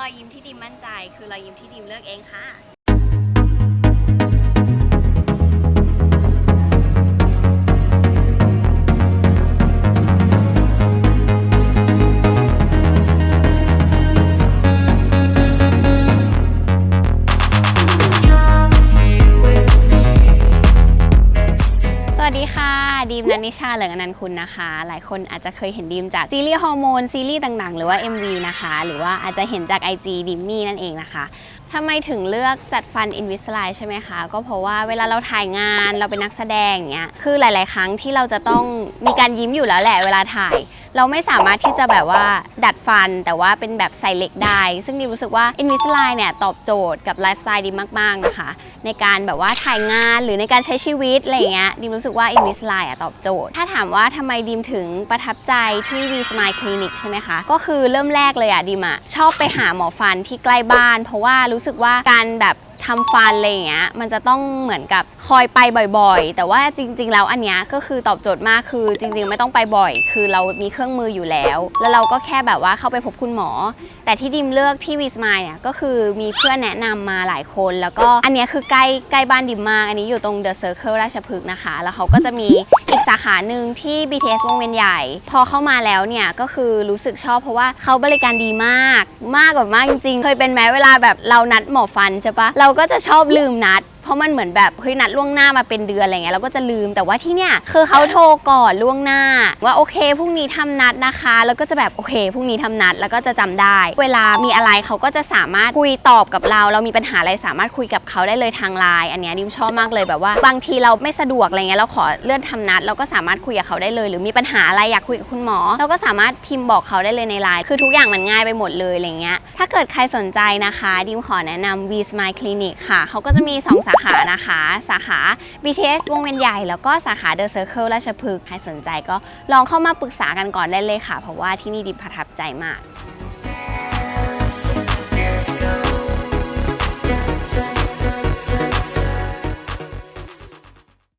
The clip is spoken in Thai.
รอยยิ้มที่ดิมมั่นใจ คือรอยยิ้มที่ดิมเลือกเองค่ะ วัสดีค่ะ ดีมนันนิชาเหลืองอนันต์คุณนะคะ หลายคนอาจจะเคยเห็นดีมจากซีรีส์ฮอร์โมนซีรีส์ต่างๆ หรือว่า MV นะคะ หรือว่าอาจจะเห็นจาก IG ดิมมี่นั่นเองนะคะทำไมถึงเลือกจัดฟันอินวิสไลใช่ไหมคะ ก็เพราะว่าเวลาเราถ่ายงานเราเป็นนักแสดงเงี้ยคือหลาย ๆ ครั้งที่เราจะต้องมีการยิ้มอยู่แล้วแหละเวลาถ่าย เราไม่สามารถที่จะแบบว่าดัดฟันแต่ว่าเป็นแบบใส่เหล็กได้ ซึ่งดิมรู้สึกว่า Invisalign เนี่ยตอบโจทย์กับไลฟ์สไตล์ดิมมาก ๆ นะคะ ในการแบบว่าถ่ายงานหรือในการใช้ชีวิตอะไรเงี้ยดิมรู้สึกว่า Invisalign อะตอบโจทย์ ถ้าถามว่าทำไมดิมถึงประทับใจที่ V Smile Clinic ใช่ไหมคะ ก็คือเริ่มแรกเลยอะดิมอะชอบไปหาหมอฟันที่ใกล้บ้าน เพราะว่ารู้สึกว่าการแบบ ทำฟันอะไรอย่างเงี้ยมันจะต้องเหมือนกับคอยไปบ่อยๆ แต่ว่าจริง ๆ แล้วอันเนี้ยก็คือตอบโจทย์มากคือจริง ๆ ไม่ต้องไปบ่อย คือเรามีเครื่องมืออยู่แล้ว แล้วเราก็แค่แบบว่าเข้าไปพบคุณหมอ แต่ที่ดิมเลือกที่วีสมายเนี่ยก็คือมีเพื่อนแนะนำมาหลายคน แล้วก็อันเนี้ยคือใกล้ใกล้บ้านดิมมากอันนี้อยู่ตรงเดอะเซอร์เคิลราชพฤกษ์นะคะ แล้วเขาก็จะมีอีกสาขาหนึ่งที่ BTS วงเวียนใหญ่ พอเข้ามาแล้วเนี่ยก็คือรู้สึกชอบเพราะว่าเขาบริการดีมาก มากแบบมากจริงๆ เคยเป็นไหมเวลาแบบเรานัดหมอฟันใช่ปะเราก็จะชอบลืมนัด ราะมันเหมือนแบบเฮ้ยนัดล่วงหน้ามาเป็นเดือนอะไรเงี้ยเราก็จะลืมแต่ว่าที่เนี่ยคือเขาโทรก่อนล่วงหน้า ว่าโอเคพรุ่งนี้ทำนัดนะคะ แล้วก็จะแบบโอเคพรุ่งนี้ทำนัดแล้วก็จะจำได้ เวลามีอะไรเขาก็จะสามารถคุยตอบกับเรา เรามีปัญหาอะไรสามารถคุยกับเขาได้เลยทางไลน์อันเนี้ยดิมชอบมากเลยแบบว่า บางทีเราไม่สะดวกอะไรเงี้ยเราขอเลื่อนทำนัดเราก็สามารถคุยกับเขาได้เลย หรือมีปัญหาอะไรอยากคุยกับคุณหมอ เราก็สามารถพิมพ์บอกเขาได้เลยในไลน์คือทุกอย่างมันง่ายไปหมดเลยอะไรเงี้ยถ้าเกิดใครสนใจนะคะดิมขอแนะนำ V Smile Clinic ค่ะเขาก็จะมี 2 สาขานะคะ สาขา BTS วงเวียนใหญ่ แล้วก็สาขา The Circle ราชพฤกษ์ใครสนใจก็ลองเข้ามาปรึกษากันก่อนได้เลยค่ะ เพราะว่าที่นี่ดิมประทับใจมาก